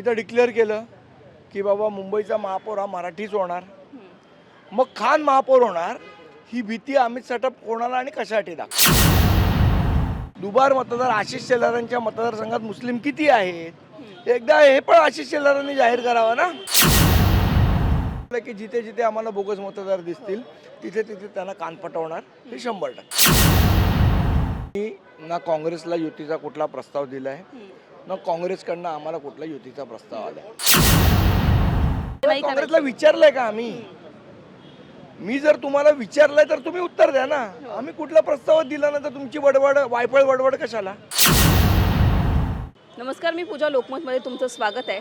आम्ही तर डिक्लेअर केलं की बाबा मुंबईचा महापौर हा मराठीच होणार. मग खान महापौर होणार ही भीती अमित सटप कोणाला आणि कशासाठी दाखव? दुबार मतदार आशिष शेलारांच्या मतदारसंघात मुस्लिम किती आहेत? एकदा हे पण आशिष शेलारांनी जाहीर करावं ना? की जिथे जिथे आम्हाला बोगस मतदार दिसतील तिथे तिथे त्यांना कान पटवणार हे शंभर टक्के. मी ना काँग्रेसला युतीचा कुठला प्रस्ताव दिला आहे ना काँग्रेसकडनं आम्हाला कुठला युतीचा प्रस्ताव नाही काँग्रेसला विचारलंय का आम्ही? मी जर तुम्हाला विचारलंय तर तुम्ही उत्तर द्या ना. आम्ही कुठला प्रस्ताव दिला नाही तर तुमची वडवड वायफळ वडवड कशाला? नमस्कार मी पूजा लोकमतमध्ये तुमचं स्वागत आहे.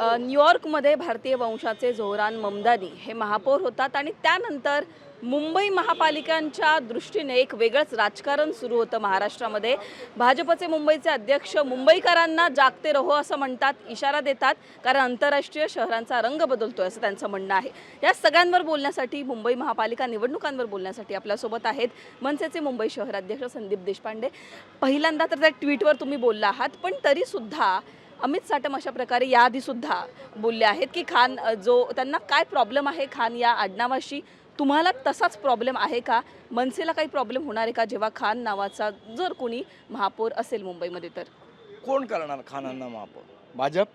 न्यूयॉर्कमध्ये भारतीय वंशाचे जोहरान ममदानी हे महापौर होतात आणि त्यानंतर मुंबई महापालिकांच्या दृष्टीने एक वेगळंच राजकारण सुरू होतं महाराष्ट्रामध्ये. भाजपचे मुंबईचे अध्यक्ष मुंबईकरांना जागते रहो असं म्हणतात इशारा देतात कारण आंतरराष्ट्रीय शहरांचा रंग बदलतोय असं त्यांचं म्हणणं आहे. या सगळ्यांवर बोलण्यासाठी मुंबई महापालिका निवडणुकांवर बोलण्यासाठी आपल्यासोबत आहेत मनसेचे मुंबई शहराध्यक्ष संदीप देशपांडे. पहिल्यांदा तर त्या ट्विटवर तुम्ही बोलला आहात पण तरीसुद्धा अमित साटम अशा प्रकारे याआधी सुद्धा बोलले आहेत की खान जो त्यांना काय प्रॉब्लेम आहे खान या आडनावाशी? तुम्हाला तसाच प्रॉब्लेम आहे का? मनसेला काही प्रॉब्लेम होणार आहे का जेव्हा खान नावाचा जर कोणी महापौर असेल मुंबईमध्ये तर? कोण करणार खानांना महापौर? भाजप?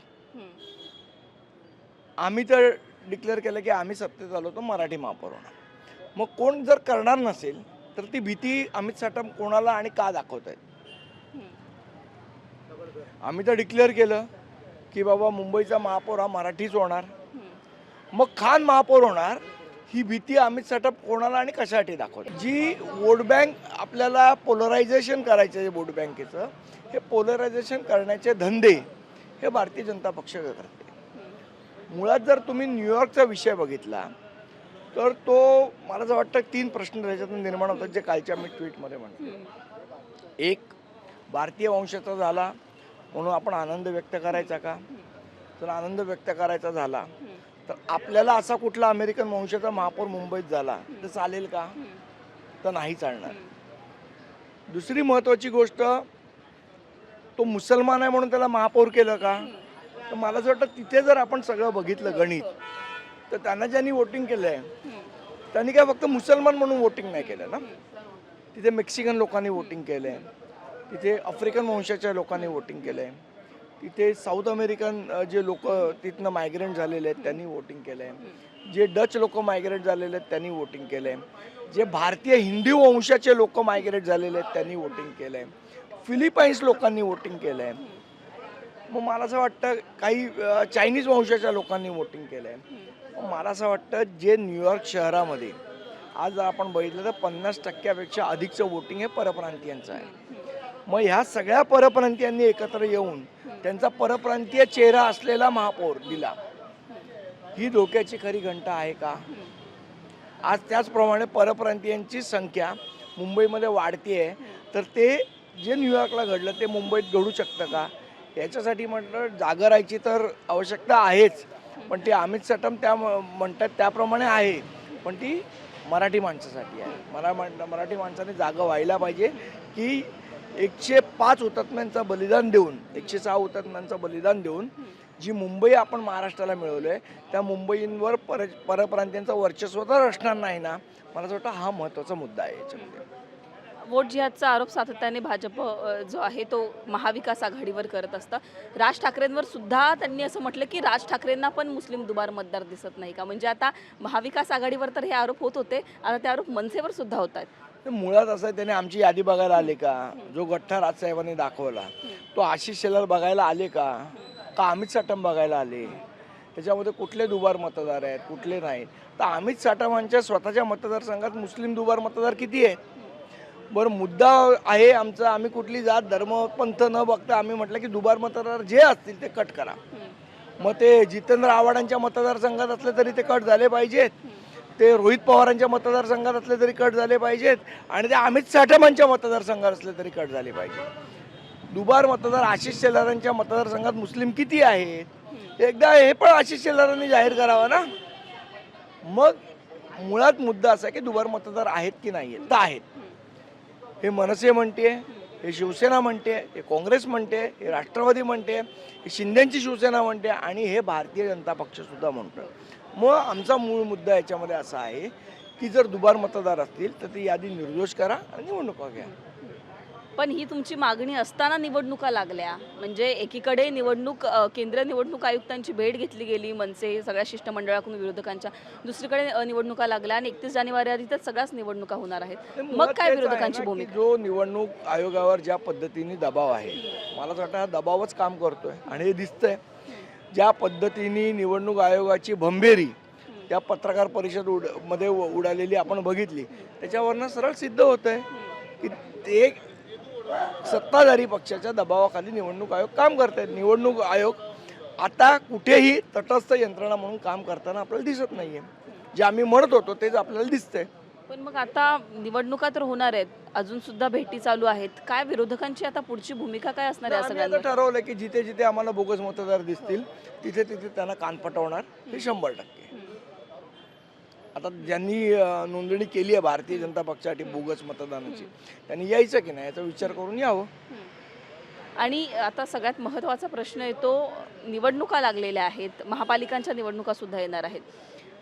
आम्ही तर डिक्लेअर केलं की आम्ही सत्तेत आलो तर मराठी महापौर होणार. मग कोण जर करणार नसेल तर ती भीती अमित साटम कोणाला आणि का दाखवत आहेत आम्ही तर डिक्लेअर केलं की बाबा मुंबईचा महापौर हा मराठीच होणार. मग खान महापौर होणार ही भीती आम्ही सेटअप कोणाला आणि कशासाठी दाखवत? जी वोट बँक आपल्याला पोलरायझेशन करायचं आहे वोट बँकेचं हे पोलरायझेशन करण्याचे धंदे हे भारतीय जनता पक्ष करते. मुळात जर तुम्ही न्यूयॉर्कचा विषय बघितला तर तो मला असं वाटतं तीन प्रश्न त्याच्यातून निर्माण होतात जे कालच्या मी ट्विटमध्ये म्हणतो एक भारतीय वंशाचा झाला म्हणून आपण आनंद व्यक्त करायचा का? जर आनंद व्यक्त करायचा झाला तर आपल्याला असा कुठला अमेरिकन वंशाचा महापौर मुंबईत झाला तर चालेल का? तर नाही चालणार. दुसरी महत्त्वाची गोष्ट तो मुसलमान आहे म्हणून त्याला महापौर केलं का? तर मला असं वाटतं तिथे जर आपण सगळं बघितलं गणित तर त्यांना ज्यांनी वोटिंग केलं आहे त्यांनी काय फक्त मुसलमान म्हणून वोटिंग नाही केलं ना? तिथे मेक्सिकन लोकांनी वोटिंग केलं आहे तिथे आफ्रिकन वंशाच्या लोकांनी वोटिंग केलं आहे तिथे साऊथ अमेरिकन जे लोक तिथनं मायग्रेंट झालेले आहेत त्यांनी वोटिंग केलं आहे जे डच लोक मायग्रेट झालेले आहेत त्यांनी वोटिंग केलं आहे जे भारतीय हिंदू वंशाचे लोक मायग्रेट झालेले आहेत त्यांनी वोटिंग केलं आहे फिलिपाईन्स लोकांनी वोटिंग केलं आहे मग मला असं वाटतं काही चायनीज वंशाच्या लोकांनी वोटिंग केलं आहे मग मला असं वाटतं जे न्यूयॉर्क शहरामध्ये आज जर आपण बघितलं तर पन्नास टक्क्यापेक्षा अधिकचं वोटिंग हे परप्रांतीयांचं आहे. मग ह्या सगळ्या परप्रांतीयांनी एकत्र येऊन त्यांचा परप्रांतीय चेहरा असलेला महापौर दिला. ही धोक्याची खरी घंटा आहे का? आज त्याचप्रमाणे परप्रांतीयांची संख्या मुंबईमध्ये वाढती आहे तर ते जे न्यूयॉर्कला घडलं ते मुंबईत घडू शकतं का? याच्यासाठी म्हटलं जागरायची तर आवश्यकता आहेच. पण ती अमित सटम त्या म- म्हणतात त्याप्रमाणे आहे. पण ती मराठी माणसासाठी आहे. मला म्हण मराठी माणसाने जागा व्हायला पाहिजे की एकशे पाच हुतात्म्यांचं बलिदान देऊन एकशे सहा हुतात्म्यांचं बलिदान देऊन जी मुंबई आपण महाराष्ट्राला मिळवलो आहे त्या मुंबईंवर पर परप्रांतीयांचं वर्चस्व तर असणार नाही ना मला असं वाटतं हा महत्त्वाचा मुद्दा आहे याच्यामध्ये. वोट जिहादचा आरोप सातत्याने भाजप जो आहे तो महाविकास आघाडीवर करत असतं. राज ठाकरेंवर सुद्धा त्यांनी असं म्हटलं की राज ठाकरेंना पण मुस्लिम दुबार मतदार दिसत नाही का? म्हणजे आता महाविकास आघाडीवर तर हे आरोप होत होते आता ते आरोप मनसेवर सुद्धा होत आहेत. तर मुळात असं आहे त्याने आमची यादी बघायला आले का? जो गठ्ठा राजसाहेबांनी दाखवला तो आशिष शेलार बघायला आले का? का अमित साटम बघायला आले? त्याच्यामध्ये कुठले दुबार मतदार आहेत कुठले नाहीत? तर अमित साटमांच्या स्वतःच्या मतदारसंघात मुस्लिम दुबार मतदार किती आहेत? बरं मुद्दा आहे आमचा आम्ही कुठली जात धर्म पंथ न बघता आम्ही म्हटलं की दुबार मतदार जे असतील ते कट करा. मग ते जितेंद्र आव्हाडांच्या मतदारसंघात असले तरी ते कट झाले पाहिजेत. ते रोहित पवारांच्या मतदारसंघात असले तरी कट झाले पाहिजेत आणि ते अमित साठमांच्या मतदारसंघात असले तरी कट झाले पाहिजे दुबार मतदार आशिष शेलारांच्या मतदारसंघात मुस्लिम किती आहेत? एकदा हे पण आशिष शेलारांनी जाहीर करावं ना? मग मुळात मुद्दा असा आहे की दुबार मतदार आहेत की नाही आहेत तर आहेत. हे मनसे म्हणते हे शिवसेना म्हणते हे काँग्रेस म्हणते हे राष्ट्रवादी म्हणते हे शिंदेची शिवसेना म्हणते आणि हे भारतीय जनता पक्षसुद्धा म्हणतो मग आमचा मूळ मुद्दा याच्यामध्ये असा आहे की जर दुबार मतदार असतील तर ती यादी निर्दोष करा आणि निवडणुका घ्या. पण ही तुमची मागणी असताना निवडणुका लागल्या. म्हणजे एकीकडे निवडणूक केंद्रीय निवडणूक आयुक्तांची भेट घेतली गेली मनसे सगळ्या शिष्टमंडळाकडून विरोधकांच्या. दुसरीकडे निवडणुका लागल्या आणि एकतीस जानेवारी आधी तर सगळ्याच निवडणुका होणार आहेत. मग काय विरोधकांची भूमिका? जो निवडणूक आयोगावर ज्या पद्धतीने दबाव आहे मला असं वाटतं हा दबावच काम करतोय आणि हे दिसतंय. ज्या पद्धतीने निवडणूक आयोगाची भंभेरी त्या पत्रकार परिषद उडमध्ये उडालेली आपण बघितली. त्याच्यावरनं सरळ सिद्ध होत आहे की ते सत्ताधारी पक्षाच्या दबावाखाली निवडणूक आयोग काम करत आहेत निवडणूक आयोग आता कुठेही तटस्थ यंत्रणा म्हणून काम करताना आपल्याला दिसत नाही आहे जे आम्ही म्हणत होतो तेच आपल्याला दिसतंय. पण मग आता निवडणुका तर होणार आहेत. अजून सुद्धा भेटी चालू आहेत. काय विरोधकांची आता पुढची भूमिका काय असणार आहे या आम्ही आता सगळ्यांवर? ठरवलं की जिथे जिथे आम्हाला बोगस मतदार दिसतील तिथे तिथे त्यांना कान पटवणार. हे शंभर टक्के. आता ज्यांनी अं, नोंदणी केली आहे भारतीय जनता पक्षासाठी बोगस मतदानाची त्यांनी यायचं की नाही याचा विचार करून यावं. आणि आता सगळ्यात महत्त्वाचा प्रश्न येतो निवडणुका लागलेल्या आहेत. महापालिकांच्या निवडणुका सुद्धा येणार आहेत.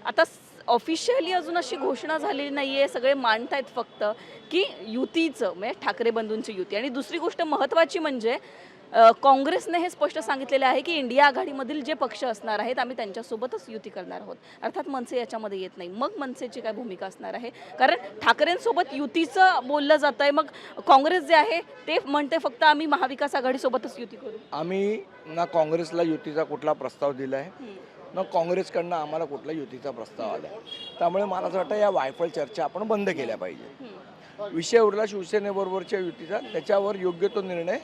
आता ऑफिशियली अजून अशी घोषणा झालेली नाही आहे सगळे मांडतायत फक्त की युतीचं म्हणजे ठाकरे बंधूंची युती. आणि दुसरी गोष्ट महत्त्वाची म्हणजे काँग्रेसने हे स्पष्ट सांगितलेलं आहे की इंडिया आघाडीमधील जे पक्ष असणार आहेत आम्ही त्यांच्यासोबतच युती करणार आहोत. अर्थात मनसे याच्यामध्ये येत नाही. मग मनसेची काय भूमिका असणार आहे? कारण ठाकरेंसोबत युतीचं बोललं जात आहे मग काँग्रेस जे आहे ते म्हणते फक्त आम्ही महाविकास आघाडीसोबतच युती करू. आम्ही ना काँग्रेसला युतीचा कुठला प्रस्ताव दिला आहे ना काँग्रेसकडनं आम्हाला कुठला युतीचा प्रस्ताव आला? त्यामुळे मला असं वाटतं या वायफळ चर्चा आपण बंद केल्या पाहिजे. विषय उरला शिवसेनेबरोबरच्या युतीचा त्याच्यावर योग्य तो निर्णय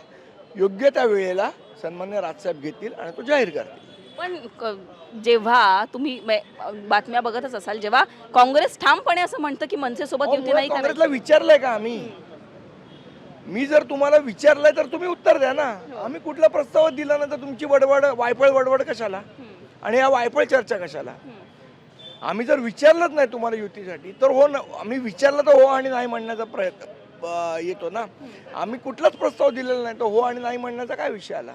योग्य त्या वेळेला सन्मान्य राजसाहेब घेतील आणि तो जाहीर करतील. पण जेव्हा तुम्ही बातम्या बघतच असाल जेव्हा काँग्रेस ठामपणे असं म्हणतं की मनसेसोबत युती नाही काँग्रेसला विचारलंय का आम्ही? मी जर तुम्हाला विचारलंय तर तुम्ही उत्तर द्या ना. आम्ही कुठला प्रस्ताव दिला नाही तर तुमची वडवड वायफळ वडवड कशाला? आणि या वायफळ चर्चा कशाला? आम्ही जर विचारलंच नाही तुम्हाला युतीसाठी तर हो ना आम्ही विचारलं तर हो आणि नाही म्हणण्याचा प्रयत्न येतो ना. आम्ही कुठलाच प्रस्ताव दिलेला नाही तर हो आणि नाही म्हणण्याचा काय विषय आला?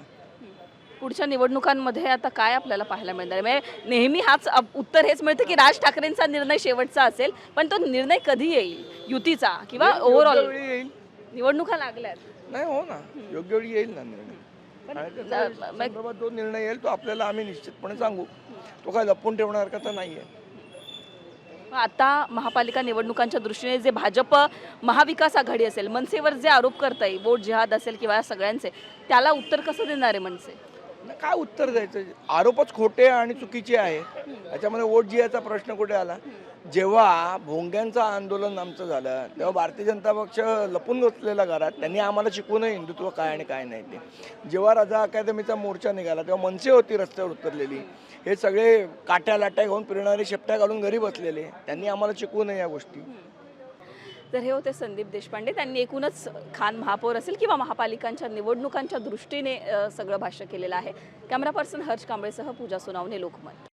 पुढच्या निवडणुकांमध्ये आता काय आपल्याला पाहायला मिळणार? म्हणजे नेहमी हाच उत्तर हेच मिळतं की राज ठाकरेंचा निर्णय शेवटचा असेल पण तो निर्णय कधी येईल? युतीचा किंवा ओव्हरऑल येईल. निवडणुका लागल्यात. नाही हो ना. योग्य वेळी येईल ना निर्णय. संदर्भात जो निर्णय येईल तो आपल्याला आम्ही निश्चितपणे सांगू. तो काय लपून ठेवणार तर नाहीये. आता महापालिका निवडणुकांच्या दृष्टीने जे भाजप महाविकास आघाडी असेल मनसेवर जे आरोप करताय वोट जिहाद असेल किंवा या सगळ्यांचे त्याला उत्तर कसं देणार आहे मनसे? नाही, काय उत्तर द्यायचं? आरोपच खोटे आणि चुकीचे आहे. त्याच्यामध्ये वोट जियाचा प्रश्न कुठे आला? जेव्हा भोंग्यांचं आंदोलन आमचं झालं तेव्हा भारतीय जनता पक्ष लपून बसलेला घरात त्यांनी आम्हाला शिकवून हिंदुत्व काय आणि काय नाही ते. जेव्हा राजा अकादमीचा मोर्चा निघाला तेव्हा मनसे होती रस्त्यावर उतरलेली. हे सगळे काट्या लाट्या घेऊन फिरणारे शेपट्या घालून घरी बसलेले. त्यांनी आम्हाला शिकवू नये या गोष्टी. तर हे होते संदीप देशपांडे. त्यांनी एकूणच खान महापौर असेल किंवा महापालिकांच्या निवडणुकांच्या दृष्टीने सगळं भाष्य केलेलं आहे. कॅमेरा पर्सन हर्ष कांबळेसह पूजा सोनावणे लोकमत.